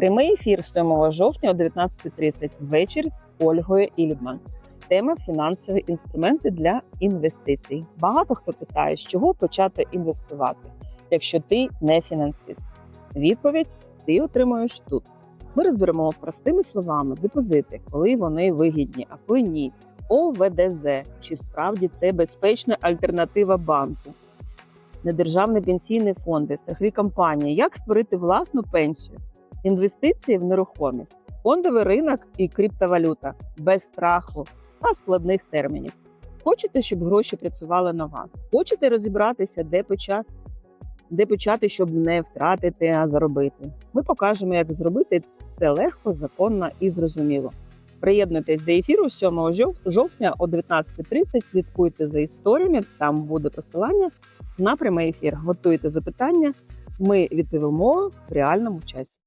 Прямий ефір 7 жовтня о 19.30 ввечері з Ольгою Ільдман. Тема фінансові інструменти для інвестицій. Багато хто питає, з чого почати інвестувати, якщо ти не фінансист. Відповідь ти отримуєш тут. Ми розберемо простими словами депозити, коли вони вигідні, а коли ні. ОВДЗ, чи справді це безпечна альтернатива банку, недержавні пенсійні фонди, страхові компанії, як створити власну пенсію, інвестиції в нерухомість, фондовий ринок і криптовалюта без страху та складних термінів. Хочете, щоб гроші працювали на вас? Хочете розібратися, де почати, де почати, щоб не втратити, а заробити? Ми покажемо, як зробити це легко, законно і зрозуміло. Приєднуйтесь до ефіру 7 жов- жовтня о 19.30. Слідкуйте за історіями. Там буде посилання на прямий ефір. Готуйте запитання. Ми відповімо в реальному часі.